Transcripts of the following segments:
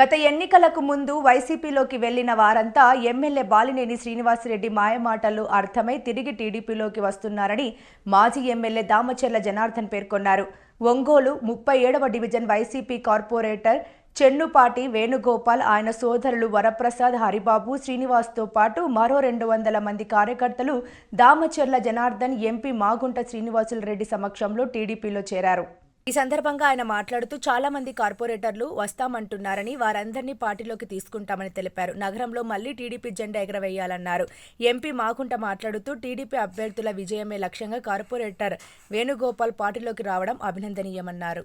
గత ఎన్నికలకు ముందు వైసీపీలోకి వెళ్ళిన వారంతా ఎమ్మెల్యే బాలినేని శ్రీనివాసరెడ్డి మాయమాటలు అర్థమై తిరిగి టీడీపీలోకి వస్తున్నారని మాజీ ఎమ్మెల్యే దామచెర్ల జనార్దన్ పేర్కొన్నారు. ఒంగోలు ముప్పై ఏడవ division YCP corporator Chennupati Venugopal ఆయన సోదరులు వరప్రసాద్ హరిబాబు శ్రీనివాస్తో పాటు మరో రెండు వందల మంది కార్యకర్తలు దామచెర్ల జనార్దన్ ఎంపీ మాగుంట శ్రీనివాసుల రెడ్డి సమక్షంలో టీడీపీలో చేరారు. ఈ సందర్భంగా ఆయన మాట్లాడుతూ చాలా మంది కార్పొరేటర్లు వస్తామంటున్నారని వారందరినీ పార్టీలోకి తీసుకుంటామని తెలిపారు. నగరంలో మళ్ళీ టీడీపీ జెండా ఎగరవేయాలన్నారు. ఎంపీ మాకుంట మాట్లాడుతూ టీడీపీ అభ్యర్థుల విజయమే లక్ష్యంగా కార్పొరేటర్ వేణుగోపాల్ పార్టీలోకి రావడం అభినందనీయమన్నారు.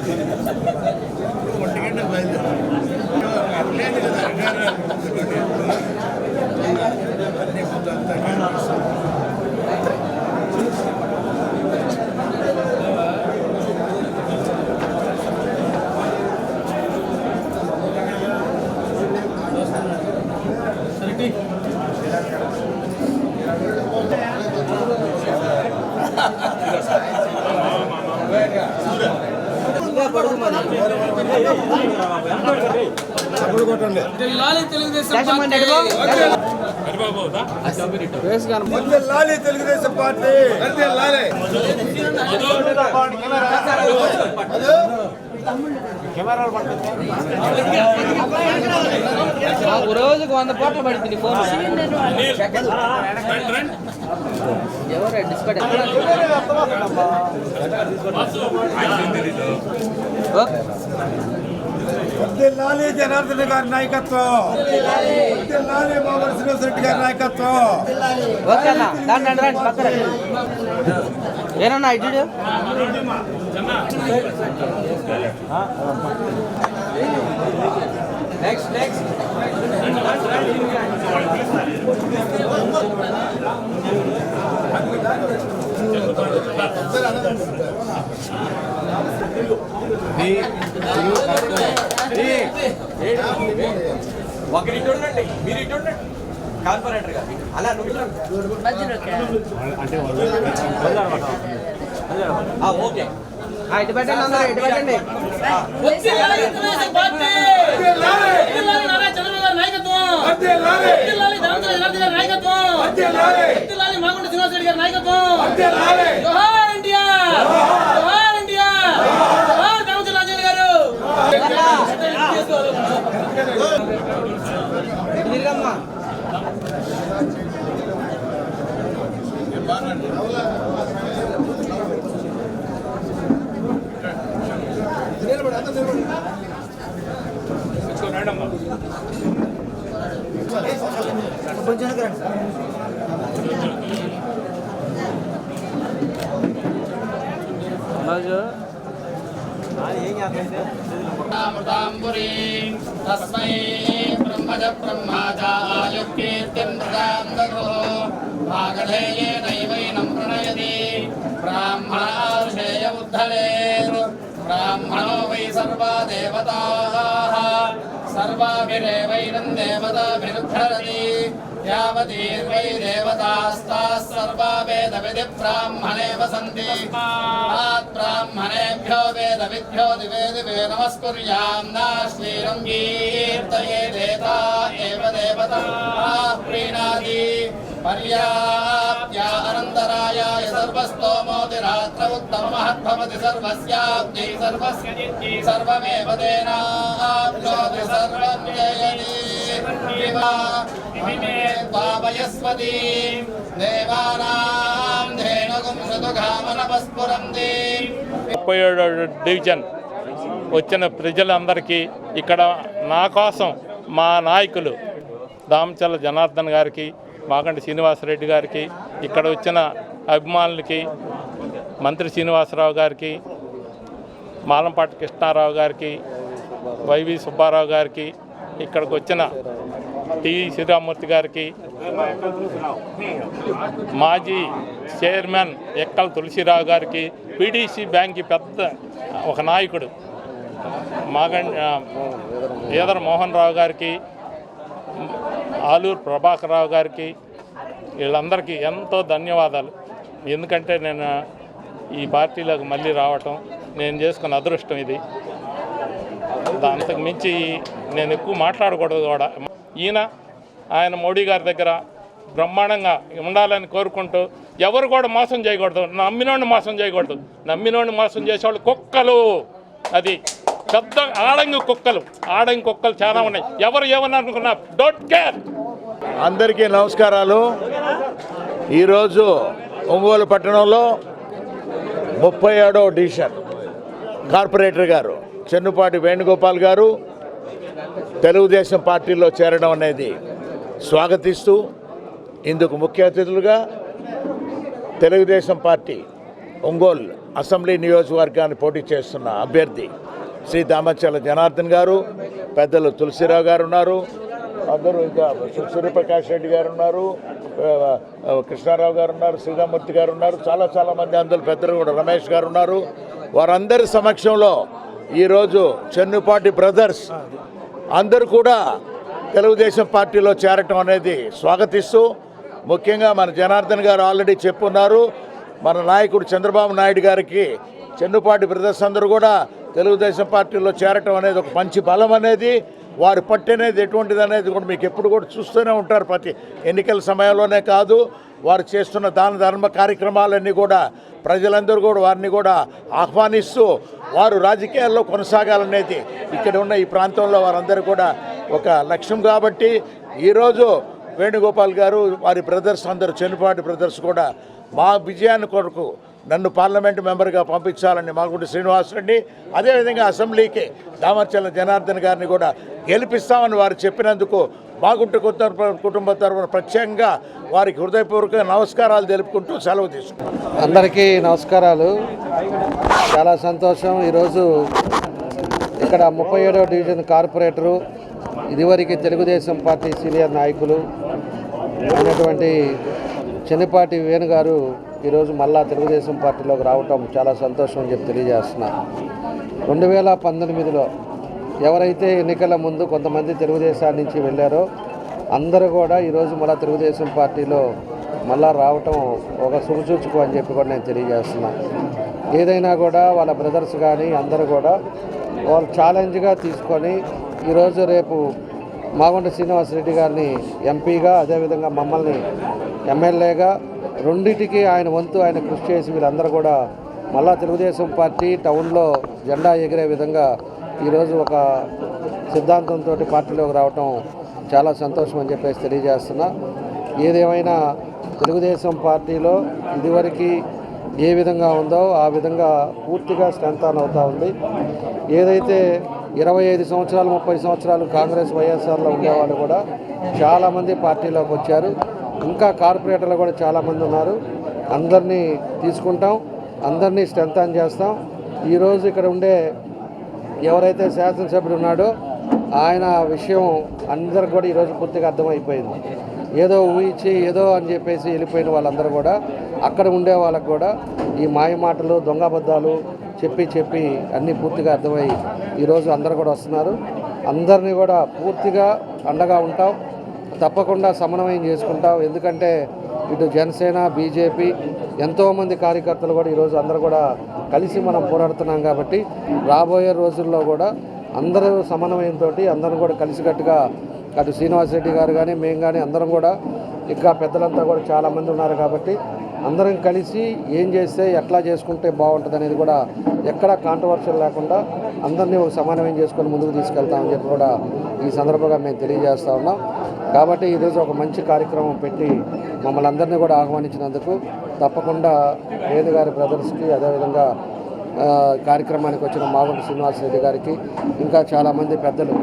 లాలి తెలుగుదేశం పార్టీ లాలి మాకు రోజుకు వంద పాటలు పడుతుంది ఫోన్. ఎవరు డిస్కట్ లాలి జనార్దన్ గారి నాయకత్వం. లాలి మోహన్ శ్రీనివాస్ రెడ్డి గారి నాయకత్వం. ఓకే అన్న దాన్ని రండి రండి పక్కన. ఏనన్నా ఇటు నెక్స్ట్ నెక్స్ట్ ఒకరి ఉండండి మీరు ఉండండి. కార్పొరేటర్ గారు. అలా నువ్వు ఆ, ఓకే. ఇటు పెట్టండి అందరూ ఇటు పెట్టండి నాయకత్వం! నాయకత్వం! వర్ధిల్లాలి మాగుంట శ్రీనివాసరెడ్డి గారి నాయకత్వం! జోహార్ ఎన్టీఆర్! జోహార్ ఎన్టీఆర్! జోహార్ దామోదర రాజేంద్ర గారు! ఇటు తిరగమ్మా అమృతాంబురీం తస్మై బ్రహ్మజ బ్రహ్మాచార్యుక్కీర్తిం ప్రదాం దదో భాగధేయేనైవైనం ప్రణయతి. బ్రాహ్మణారుషేయ ఉద్ధరేత్. బ్రాహ్మణో వై సర్వా దేవతాః సర్వాభిరేవైనం దేవతాభిరుద్ధరతి యావతీర్వై దేవతాస్తాः సర్వా వేదవిధి బ్రాహ్మణే వసन्ति తస్మాత్ బ్రాహ్మణేభ్యో వేదవిద్భ్యో దివే దివే నమస్కుర్యాం నాశ్లీలం కీర్తయేదేతా ఏవ దేవతా ప్రీణాది పర్యాప్త్యా అనంతరాయాయ ఉత్తమ సర్వమేవ తేనాప్నోతి ఇమిమే దేవానాం ముప్పై ఏడో డివిజన్ వచ్చిన ప్రజలందరికీ ఇక్కడ నా కోసం మా నాయకులు దామచల్ల జనార్దన్ గారికి మాకంటి శ్రీనివాసరెడ్డి గారికి ఇక్కడ వచ్చిన అభిమానులకి మంత్రి శ్రీనివాసరావు గారికి మాలంపాటి కృష్ణారావు గారికి వైవి సుబ్బారావు గారికి ఇక్కడికి వచ్చిన టి శ్రీరామూర్తి గారికి మాజీ చైర్మన్ ఎక్కల తులసిరావు గారికి పీడీసీ బ్యాంక్ పెద్ద ఒక నాయకుడు మాగండ్ ఈదర మోహన్ రావు గారికి ఆలూరు ప్రభాకర్ రావు గారికి వీళ్ళందరికీ ఎంతో ధన్యవాదాలు. ఎందుకంటే నేను ఈ పార్టీలోకి మళ్ళీ రావటం నేను చేసుకున్న అదృష్టం ఇది. అంతకు మించి నేను ఎక్కువ మాట్లాడకూడదు కూడా. ఈయన ఆయన మోడీ గారి దగ్గర బ్రహ్మాండంగా ఉండాలని కోరుకుంటూ ఎవరు కూడా మోసం చేయకూడదు. నమ్మినోడిని మోసం చేయకూడదు. నమ్మినోడిని మోసం చేసేవాళ్ళు కుక్కలు. అది పెద్ద ఆడంగి కుక్కలు. ఆడంగి కుక్కలు చాలా ఉన్నాయి. ఎవరు ఏమన్నా అనుకున్నా డోంట్ కేర్ అందరికీ నమస్కారాలు. ఈరోజు ఒంగోలు పట్టణంలో ముప్పై ఏడవ డివిజన్. కార్పొరేటర్ గారు చెన్నుపాటి వేణుగోపాల్ గారు తెలుగుదేశం పార్టీలో చేరడం అనేది స్వాగతిస్తూ ఇందుకు ముఖ్య అతిథులుగా తెలుగుదేశం పార్టీ ఒంగోలు అసెంబ్లీ నియోజకవర్గాన్ని పోటీ చేస్తున్న అభ్యర్థి శ్రీ దామచల జనార్దన్ గారు పెద్దలు తులసిరావు గారు ఉన్నారు అందరూ ఇంకా సూర్యప్రకాష్ రెడ్డి గారు ఉన్నారు కృష్ణారావు గారు ఉన్నారు శ్రీరామూర్తి గారు ఉన్నారు చాలా చాలా మంది అందరూ పెద్దలు కూడా. రమేష్ గారు ఉన్నారు. వారందరి సమక్షంలో ఈరోజు చెన్నుపాటి బ్రదర్స్ అందరూ కూడా తెలుగుదేశం పార్టీలో చేరటం అనేది స్వాగతిస్తూ ముఖ్యంగా మన జనార్దన్ గారు ఆల్రెడీ చెప్పున్నారు. మన నాయకుడు చంద్రబాబు నాయుడు గారికి చెన్నుపాటి బ్రదర్స్ అందరూ కూడా తెలుగుదేశం పార్టీలో చేరటం అనేది ఒక మంచి బలం అనేది. వారు పట్టు అనేది ఎటువంటిది అనేది కూడా మీకు ఎప్పుడు కూడా చూస్తూనే ఉంటారు ప్రతి ఎన్నికల సమయంలోనే కాదు వారు చేస్తున్న దాన ధర్మ కార్యక్రమాలన్నీ కూడా ప్రజలందరూ కూడా వారిని కూడా ఆహ్వానిస్తూ వారు రాజకీయాల్లో కొనసాగాలనేది ఇక్కడ ఉన్న ఈ ప్రాంతంలో వారందరూ కూడా ఒక లక్ష్యం కాబట్టి ఈరోజు వేణుగోపాల్ గారు వారి బ్రదర్స్ అందరూ చెన్నుపాటి బ్రదర్స్ కూడా మా విజయాన్ని కొరకు నన్ను పార్లమెంటు మెంబర్గా పంపించాలని మాగుంటి శ్రీనివాసరెడ్డి అదేవిధంగా అసెంబ్లీకి దామర్చల జనార్దన్ గారిని కూడా గెలిపిస్తామని వారు చెప్పినందుకు మాగుంట కుటుంబ తరఫున ప్రత్యేకంగా వారికి హృదయపూర్వక నమస్కారాలు తెలుపుకుంటూ సెలవు తీసుకుంటాం అందరికీ నమస్కారాలు. చాలా సంతోషం. ఈరోజు ఇక్కడ ముప్పై ఏడవ డివిజన్ కార్పొరేటరు ఇదివరకు తెలుగుదేశం పార్టీ సీనియర్ నాయకులు అయినటువంటి చెన్నిపాటి వేణు గారు ఈరోజు మళ్ళా తెలుగుదేశం పార్టీలోకి రావటం చాలా సంతోషం అని చెప్పి తెలియజేస్తున్నా. రెండు వేల పంతొమ్మిదిలో ఎవరైతే ఎన్నికల ముందు కొంతమంది తెలుగుదేశం నుంచి వెళ్ళారో అందరూ కూడా ఈరోజు మళ్ళా తెలుగుదేశం పార్టీలో మళ్ళా రావటం ఒక సుఖచూచుకు అని చెప్పి కూడా నేను తెలియజేస్తున్నా. ఏదైనా కూడా వాళ్ళ బ్రదర్స్ కానీ అందరూ కూడా వాళ్ళు ఛాలెంజ్గా తీసుకొని ఈరోజు రేపు మాగుంట శ్రీనివాసరెడ్డి గారిని ఎంపీగా అదేవిధంగా మమ్మల్ని ఎమ్మెల్యేగా రెండింటికి ఆయన వంతు ఆయన కృషి చేసి వీళ్ళందరూ కూడా మళ్ళా తెలుగుదేశం పార్టీ టౌన్లో జెండా ఎగిరే విధంగా ఈరోజు ఒక సిద్ధాంతంతో పార్టీలోకి రావటం చాలా సంతోషం అని చెప్పేసి తెలియజేస్తున్నా. ఏదేమైనా తెలుగుదేశం పార్టీలో ఇదివరకు ఏ విధంగా ఉందో ఆ విధంగా పూర్తిగా స్ట్రెంత్ ఆన్ అవుతూ ఉంది. ఏదైతే ఇరవై ఐదు సంవత్సరాలు ముప్పై సంవత్సరాలు కాంగ్రెస్ వైఎస్ఆర్లో ఉండేవాళ్ళు కూడా చాలామంది పార్టీలోకి వచ్చారు. ఇంకా కార్పొరేటర్లు కూడా చాలామంది ఉన్నారు. అందరినీ తీసుకుంటాం అందరినీ స్ట్రెంత్ ఆన్ చేస్తాం. ఈరోజు ఇక్కడ ఉండే ఎవరైతే శాసనసభ్యుడు ఉన్నాడో ఆయన విషయం అందరికి కూడా ఈరోజు పూర్తిగా అర్థమైపోయింది. ఏదో ఊహించి ఏదో అని చెప్పేసి వెళ్ళిపోయిన వాళ్ళందరూ కూడా అక్కడ ఉండే వాళ్ళకు కూడా ఈ మాయ మాటలు చెప్పి చెప్పి అన్నీ పూర్తిగా అర్థమై ఈరోజు అందరూ కూడా వస్తున్నారు. అందరినీ కూడా పూర్తిగా అండగా ఉంటాం. తప్పకుండా సమన్వయం చేసుకుంటాం. ఎందుకంటే ఇటు జనసేన బీజేపీ ఎంతోమంది కార్యకర్తలు కూడా ఈరోజు అందరూ కూడా కలిసి మనం పోరాడుతున్నాం కాబట్టి రాబోయే రోజుల్లో కూడా అందరూ సమన్వయంతో అందరం కూడా కలిసికట్టుగా అటు శ్రీనివాసరెడ్డి గారు కానీ మేము కానీ అందరం కూడా ఇంకా పెద్దలంతా కూడా చాలామంది ఉన్నారు కాబట్టి అందరం కలిసి ఏం చేస్తే ఎట్లా చేసుకుంటే బాగుంటుంది అనేది కూడా ఎక్కడా కాంట్రవర్షియల్ లేకుండా అందరినీ ఒక సమన్వయం చేసుకొని ముందుకు తీసుకెళ్తామని చెప్పి కూడా ఈ సందర్భంగా మేము తెలియజేస్తా ఉన్నాం. కాబట్టి ఈరోజు ఒక మంచి కార్యక్రమం పెట్టి మమ్మల్ని అందరినీ కూడా ఆహ్వానించినందుకు తప్పకుండా వేణు గారి బ్రదర్స్కి అదేవిధంగా కార్యక్రమానికి వచ్చిన మాగుంట శ్రీనివాసరెడ్డి గారికి ఇంకా చాలామంది పెద్దలు